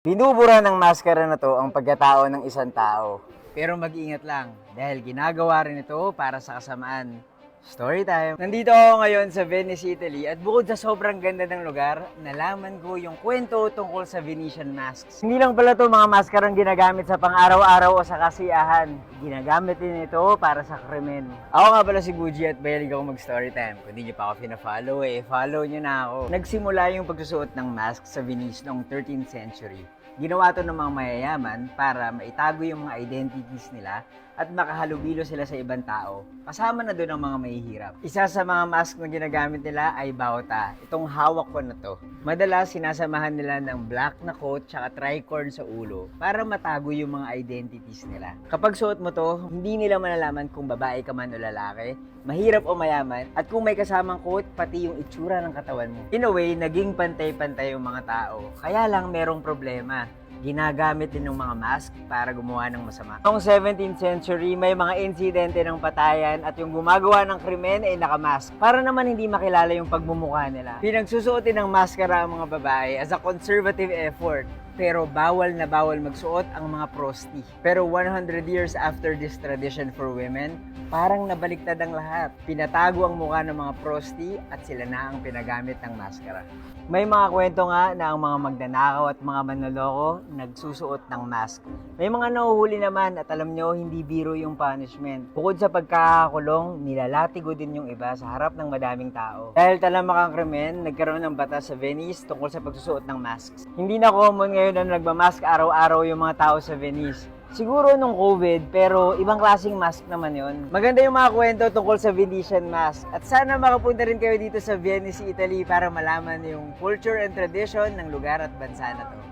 Binubura ng maskara na to ang pagkatao ng isang tao. Pero mag-ingat lang dahil ginagawa rin ito para sa kasamaan. Story time! Nandito ako ngayon sa Venice, Italy at bukod sa sobrang ganda ng lugar, nalaman ko yung kwento tungkol sa Venetian masks. Hindi lang pala to mga maskarang ginagamit sa pang-araw-araw o sa kasiyahan. Ginagamit din ito para sa krimen. Ako nga pala si Gucci at mahilig ako mag-story time. Kung di niyo pa ako pina-follow eh, follow niyo na ako. Nagsimula yung pagsusuot ng mask sa Venice noong 13th century. Ginawa to ng mga mayayaman para maitago yung mga identities nila at makahalubilo sila sa ibang tao. Kasama na doon ang mga mahihirap. Isa sa mga mask na ginagamit nila ay bauta. Itong hawak ko na to. Madalas sinasamahan nila ng black na coat tsaka tricorn sa ulo para matago yung mga identities nila. Kapag suot mo to, hindi nila malalaman kung babae ka man o lalaki, mahirap o mayaman, at kung may kasamang coat, pati yung itsura ng katawan mo. In a way, naging pantay-pantay yung mga tao. Kaya lang merong problema ginagamit din ng mga mask para gumawa ng masama. Noong 17th century, may mga insidente ng patayan at yung gumagawa ng krimen ay nakamask para naman hindi makilala yung pagmumukha nila. Pinagsusuotin ng maskara ang mga babae as a conservative effort pero bawal na bawal magsuot ang mga prosti. Pero 100 years after this tradition for women, parang nabaliktad ang lahat. Pinatago ang mukha ng mga prosti at sila na ang pinagamit ng maskara. May mga kwento nga na ang mga magnanakaw at mga manloloko nagsusuot ng mask. May mga nahuhuli naman at alam nyo, hindi biro yung punishment. Bukod sa pagkakakulong, nilalatigo din yung iba sa harap ng madaming tao. Dahil talamak ang krimen, nagkaroon ng batas sa Venice tungkol sa pagsusuot ng masks. Hindi na common ngayon na nagmamask araw-araw yung mga tao sa Venice. Siguro nung COVID, pero ibang klaseng mask naman yon. Maganda yung mga kwento tungkol sa Venetian mask. At sana makapunta rin kayo dito sa Venice, Italy para malaman yung culture and tradition ng lugar at bansa na to.